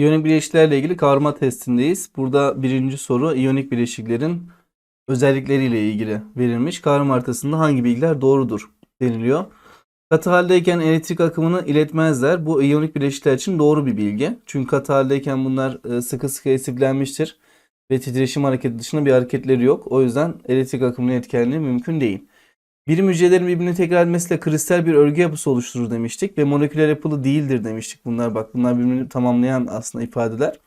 İyonik bileşiklerle ilgili kavrama testindeyiz. Burada birinci soru iyonik bileşiklerin özellikleriyle ilgili verilmiş. Kavram haritasında hangi bilgiler doğrudur deniliyor. Katı haldeyken elektrik akımını iletmezler. Bu iyonik bileşikler için doğru bir bilgi. Çünkü katı haldeyken bunlar e, sıkı sıkı esirlenmiştir ve titreşim hareketi dışında bir hareketleri yok. O yüzden elektrik akımının etkenliği mümkün değil. Birim hücrelerin birbirini tekrar etmesiyle kristal bir örgü yapısı oluşturur demiştik ve moleküler yapılı değildir demiştik. Bunlar bak bunlar birbirini tamamlayan aslında ifadeler.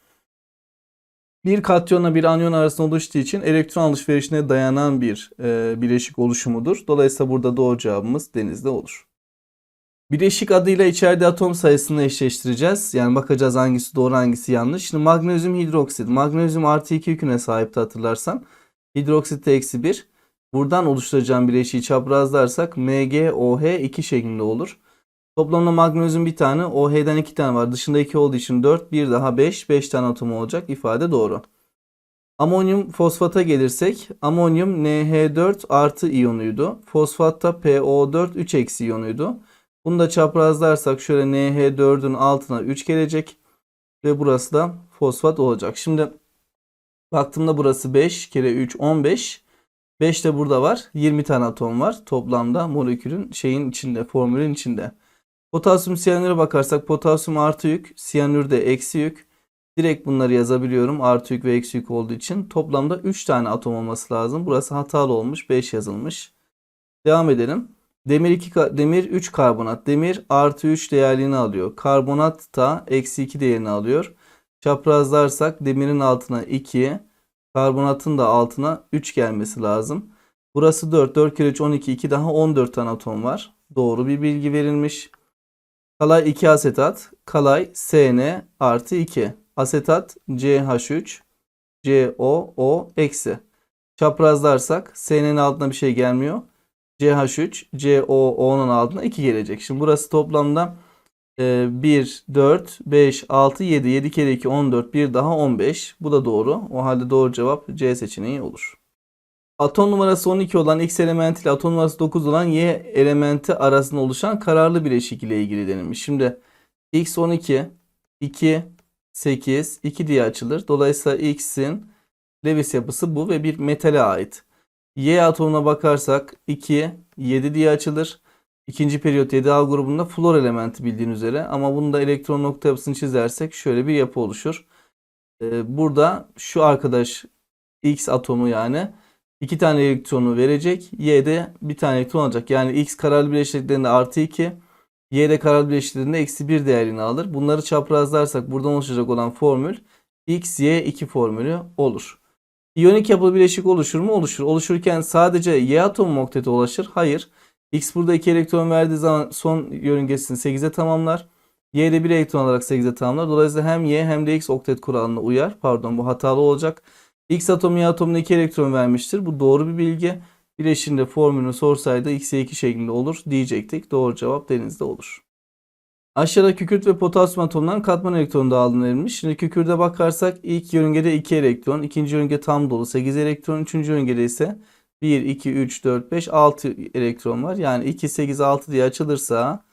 Bir katyonla bir anyon arasında oluştuğu için elektron alışverişine dayanan bir e, bileşik oluşumudur. Dolayısıyla burada doğru cevabımız denizde olur. Bileşik adıyla içeride atom sayısını eşleştireceğiz. Yani bakacağız hangisi doğru hangisi yanlış. Şimdi magnezyum hidroksit. Magnezyum artı 2 yüküne sahipti hatırlarsan. Hidroksit eksi 1. Buradan oluşturacağım bileşiği çaprazlarsak MgOH2 şeklinde olur. Toplamda magnezyum bir tane, OH'den iki tane var. Dışında 2 olduğu için 4, bir daha 5, 5 tane atom olacak. İfade doğru. Amonyum fosfata gelirsek, amonyum NH4 artı iyonuydu. Fosfatta PO4 3 eksi iyonuydu. Bunu da çaprazlarsak şöyle NH4'ün altına 3 gelecek. Ve burası da fosfat olacak. Şimdi baktığımda burası 5 kere 3 15. 5 de burada var. 20 tane atom var. Toplamda molekülün şeyin içinde, formülün içinde. Potasyum siyanüre bakarsak potasyum artı yük, siyanür de eksi yük. Direkt bunları yazabiliyorum. Artı yük ve eksi yük olduğu için. Toplamda 3 tane atom olması lazım. Burası hatalı olmuş. 5 yazılmış. Devam edelim. Demir 2 demir 3 karbonat. Demir artı 3 değerliğini alıyor. Karbonat da eksi 2 değerini alıyor. Çaprazlarsak demirin altına 2, karbonatın da altına 3 gelmesi lazım. Burası 4. 4 kere 3 12. 2 daha 14 tane atom var. Doğru bir bilgi verilmiş. Kalay 2 asetat. Kalay SN artı 2. Asetat CH3 COO eksi. Çaprazlarsak SN'nin altına bir şey gelmiyor. CH3 COO'nun altına 2 gelecek. Şimdi burası toplamda 1, 4, 5, 6, 7. 7 kere 2 14. 1 daha 15. Bu da doğru. O halde doğru cevap C seçeneği olur. Atom numarası 12 olan X elementi ile atom numarası 9 olan Y elementi arasında oluşan kararlı bileşik ile ilgili denilmiş. Şimdi X 12, 2, 8, 2 diye açılır. Dolayısıyla X'in Lewis yapısı bu ve bir metale ait. Y atomuna bakarsak 2, 7 diye açılır. İkinci periyot 7A grubunda flor elementi bildiğin üzere. Ama bunda elektron nokta yapısını çizersek şöyle bir yapı oluşur. Ee, burada şu arkadaş X atomu yani iki tane elektronu verecek. Y'de bir tane elektron alacak. Yani X kararlı bileşiklerinde artı 2. Y'de kararlı bileşiklerinde eksi 1 değerini alır. Bunları çaprazlarsak buradan oluşacak olan formül X, Y 2 formülü olur. İyonik yapılı bileşik oluşur mu? Oluşur. Oluşurken sadece Y atomu oktete ulaşır. Hayır. X burada 2 elektron verdiği zaman son yörüngesini 8'e tamamlar. Y de 1 elektron alarak 8'e tamamlar. Dolayısıyla hem Y hem de X oktet kuralına uyar. Pardon bu hatalı olacak. X atomu Y atomuna 2 elektron vermiştir. Bu doğru bir bilgi. Bileşiğin de formülünü sorsaydı X'e 2 şeklinde olur diyecektik. Doğru cevap denizde olur. Aşağıda kükürt ve potasyum atomlarının katman elektronu dağılımı verilmiş. Şimdi kükürde bakarsak ilk yörüngede 2 elektron, ikinci yörünge tam dolu 8 elektron, üçüncü yörüngede ise 1, 2, 3, 4, 5, 6 elektron var. Yani 2, 8, 6 diye açılırsa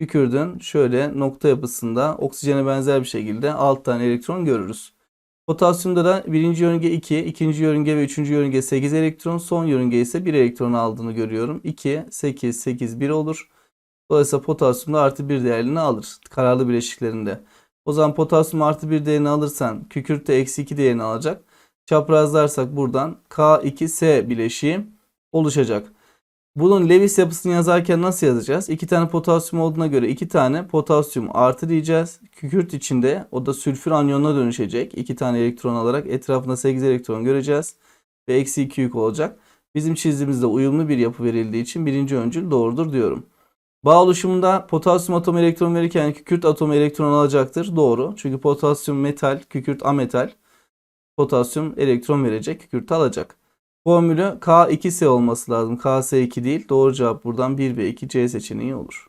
kükürdün şöyle nokta yapısında oksijene benzer bir şekilde 6 tane elektron görürüz. Potasyumda da birinci yörünge 2, ikinci yörünge ve üçüncü yörünge 8 elektron, son yörünge ise 1 elektron aldığını görüyorum. 2, 8, 8, 1 olur. Dolayısıyla potasyumda artı 1 değerini alır kararlı bileşiklerinde. O zaman potasyum artı 1 değerini alırsan kükürt de eksi 2 değerini alacak. Çaprazlarsak buradan K2S bileşiği oluşacak. Bunun Lewis yapısını yazarken nasıl yazacağız? İki tane potasyum olduğuna göre iki tane potasyum artı diyeceğiz. Kükürt içinde o da sülfür anyonuna dönüşecek. İki tane elektron alarak etrafında 8 elektron göreceğiz. Ve eksi 2 yük olacak. Bizim çizdiğimizde uyumlu bir yapı verildiği için birinci öncül doğrudur diyorum. Bağ oluşumunda potasyum atomu elektron verirken kükürt atomu elektron alacaktır. Doğru. Çünkü potasyum metal, kükürt ametal. Potasyum elektron verecek, kükürt alacak. Formülü K2S olması lazım. KS2 değil. Doğru cevap buradan 1 ve 2 C seçeneği olur.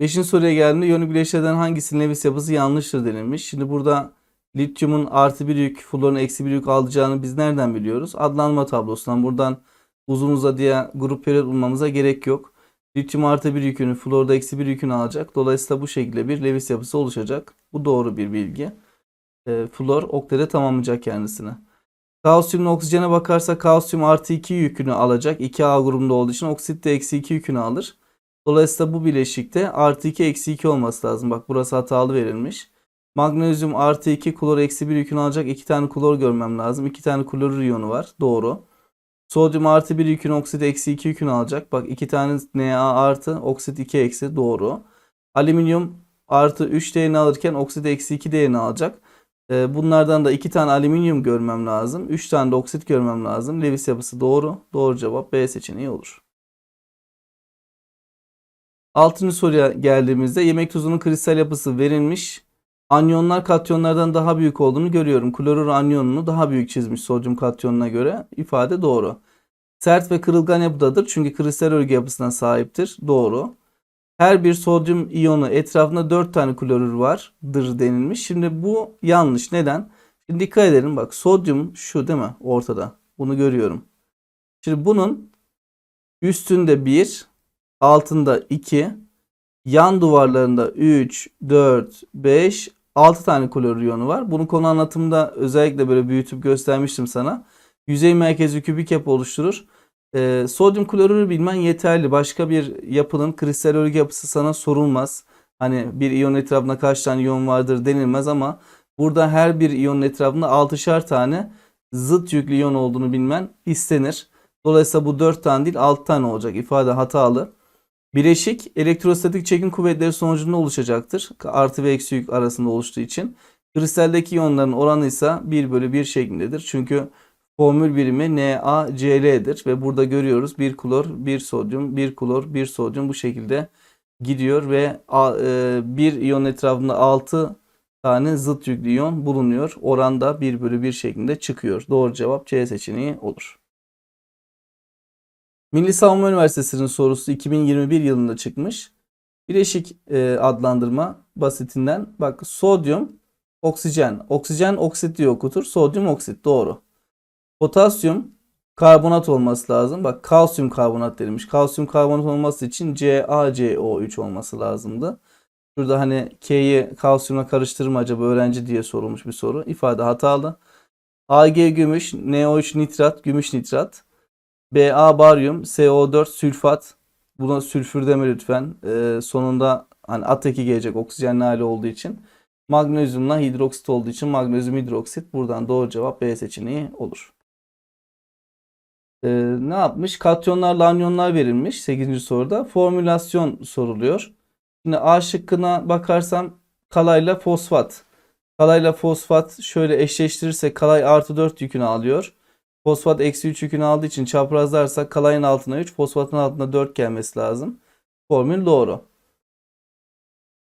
Beşinci soruya geldiğinde iyonik bileşiklerden hangisinin Lewis yapısı yanlıştır denilmiş. Şimdi burada lityumun artı bir yük, florun eksi bir yük alacağını biz nereden biliyoruz? Adlanma tablosundan buradan uzun uzadıya grup periyot bulmamıza gerek yok. Lityum artı bir yükünü, florda eksi bir yükünü alacak. Dolayısıyla bu şekilde bir Lewis yapısı oluşacak. Bu doğru bir bilgi. E, flor oktede tamamlayacak kendisini. Kalsiyumla oksijene bakarsa kalsiyum artı 2 yükünü alacak. 2A grubunda olduğu için oksit de eksi 2 yükünü alır. Dolayısıyla bu bileşikte artı 2 eksi 2 olması lazım. Bak burası hatalı verilmiş. Magnezyum artı 2 klor eksi 1 yükünü alacak. 2 tane klor görmem lazım. 2 tane klorür iyonu var. Doğru. Sodyum artı 1 yükünü oksit eksi 2 yükünü alacak. Bak 2 tane Na artı oksit 2 eksi. Doğru. Alüminyum artı 3 değerini alırken oksit eksi 2 değerini alacak. Ee, Bunlardan da 2 tane alüminyum görmem lazım. 3 tane de oksit görmem lazım. Lewis yapısı doğru. Doğru cevap B seçeneği olur. Altıncı soruya geldiğimizde yemek tuzunun kristal yapısı verilmiş. Anyonlar katyonlardan daha büyük olduğunu görüyorum. Klorür anyonunu daha büyük çizmiş sodyum katyonuna göre. İfade doğru. Sert ve kırılgan yapıdadır çünkü kristal örgü yapısına sahiptir. Doğru. Her bir sodyum iyonu etrafında 4 tane klorür vardır denilmiş. Şimdi bu yanlış. Neden? Şimdi dikkat edelim bak sodyum şu değil mi ortada. Bunu görüyorum. Şimdi bunun üstünde 1, altında 2, yan duvarlarında 3, 4, 5, 6 tane klorür iyonu var. Bunu konu anlatımında özellikle böyle büyütüp göstermiştim sana. Yüzey merkezi kübik yapı oluşturur. Ee, sodyum klorürü bilmen yeterli. Başka bir yapının kristal örgü yapısı sana sorulmaz. Hani bir iyon etrafında kaç tane iyon vardır denilmez ama burada her bir iyonun etrafında 6'şar tane zıt yüklü iyon olduğunu bilmen istenir. Dolayısıyla bu 4 tane değil 6 tane olacak. İfade hatalı. Bileşik elektrostatik çekim kuvvetleri sonucunda oluşacaktır. Artı ve eksi yük arasında oluştuğu için. Kristaldeki iyonların oranı ise 1 bölü 1 şeklindedir. Çünkü formül birimi NaCl'dir ve burada görüyoruz 1 klor, 1 sodyum, 1 klor, 1 sodyum bu şekilde gidiyor ve e, bir iyon etrafında 6 tane zıt yüklü iyon bulunuyor. Oranda 1 bölü 1 şeklinde çıkıyor. Doğru cevap C seçeneği olur. Milli Savunma Üniversitesi'nin sorusu 2021 yılında çıkmış. Bileşik e, adlandırma basitinden bak sodyum oksijen. Oksijen oksit diye okutur. Sodyum oksit doğru. Potasyum karbonat olması lazım. Bak kalsiyum karbonat denilmiş. Kalsiyum karbonat olması için CaCO3 olması lazımdı. Şurada hani K'yi kalsiyumla karıştırma acaba öğrenci diye sorulmuş bir soru. İfade hatalı. Ag gümüş, NO3 nitrat, gümüş nitrat. Ba baryum, CO4 sülfat. Buna sülfür deme lütfen. Ee, sonunda hani at-eki gelecek oksijenli hali olduğu için. Magnezyumla hidroksit olduğu için magnezyum hidroksit. Buradan doğru cevap B seçeneği olur. Ee, ne yapmış? Katyonlarla anyonlar verilmiş 8. soruda. Formülasyon soruluyor. Şimdi A şıkkına bakarsam kalayla fosfat. Kalayla fosfat şöyle eşleştirirsek kalay artı 4 yükünü alıyor. Fosfat eksi 3 yükünü aldığı için çaprazlarsak kalayın altına 3, fosfatın altına 4 gelmesi lazım. Formül doğru.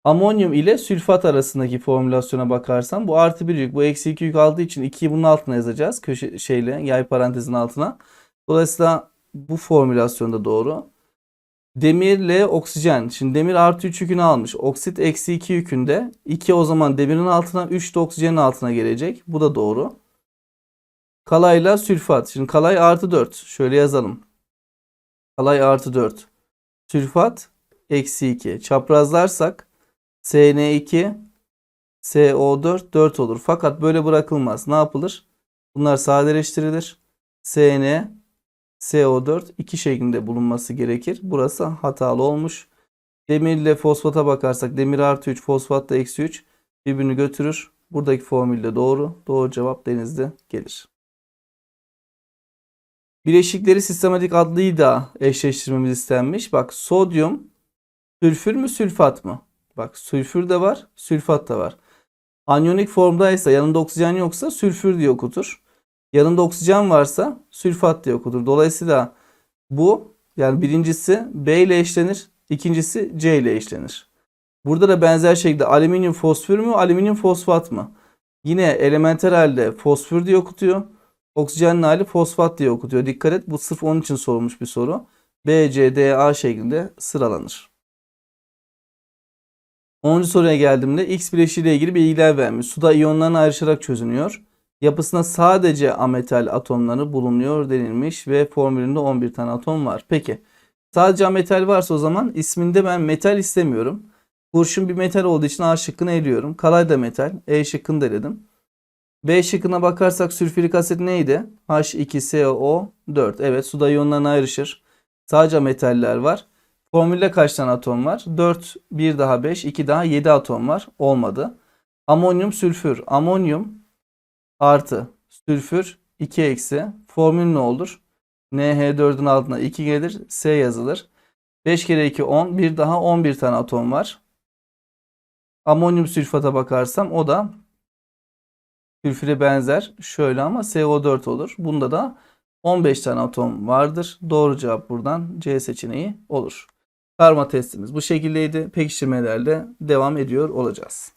Amonyum ile sülfat arasındaki formülasyona bakarsam bu artı 1 yük, bu eksi 2 yük aldığı için 2'yi bunun altına yazacağız. Köşe şeyle yay parantezin altına. Dolayısıyla bu formülasyonda doğru. Demirle oksijen. Şimdi demir artı 3 yükünü almış. Oksit eksi 2 yükünde. 2 o zaman demirin altına 3 de oksijenin altına gelecek. Bu da doğru. Kalayla sülfat. Şimdi kalay artı 4. Şöyle yazalım. Kalay artı 4. Sülfat eksi 2. Çaprazlarsak SN2 SO4 4 olur. Fakat böyle bırakılmaz. Ne yapılır? Bunlar sadeleştirilir. SN CO4 2 şeklinde bulunması gerekir. Burası hatalı olmuş. Demir ile fosfata bakarsak demir artı 3 fosfat da eksi 3 birbirini götürür. Buradaki formülle doğru. Doğru cevap denizde gelir. Bileşikleri sistematik adlıyla eşleştirmemiz istenmiş. Bak sodyum sülfür mü sülfat mı? Bak sülfür de var sülfat da var. Anyonik formdaysa yanında oksijen yoksa sülfür diye okutur. Yanında oksijen varsa sülfat diye okutur. Dolayısıyla bu yani birincisi B ile eşlenir. ikincisi C ile eşlenir. Burada da benzer şekilde alüminyum fosfür mü alüminyum fosfat mı? Yine elementer halde fosfür diye okutuyor. Oksijenli hali fosfat diye okutuyor. Dikkat et bu sırf onun için sorulmuş bir soru. B, C, D, A şeklinde sıralanır. 10. soruya geldiğimde X bileşiği ile ilgili bilgiler vermiş. Suda iyonların ayrışarak çözünüyor. Yapısında sadece ametal atomları bulunuyor denilmiş ve formülünde 11 tane atom var. Peki Sadece metal varsa o zaman isminde ben metal istemiyorum. Kurşun bir metal olduğu için A şıkkını eliyorum. Kalay da metal. E şıkkını da eledim. B şıkkına bakarsak sülfürik asit neydi? H2SO4. Evet suda iyonlarına ayrışır. Sadece metaller var. Formülde kaç tane atom var? 4, 1 daha 5, 2 daha 7 atom var. Olmadı. Amonyum, sülfür. Amonyum artı sülfür 2 eksi. Formül ne olur? NH4'ün altına 2 gelir. S yazılır. 5 kere 2 10. Bir daha 11 tane atom var. Amonyum sülfata bakarsam o da sülfüre benzer. Şöyle ama SO4 olur. Bunda da 15 tane atom vardır. Doğru cevap buradan C seçeneği olur. Karma testimiz bu şekildeydi. Pekiştirmelerle devam ediyor olacağız.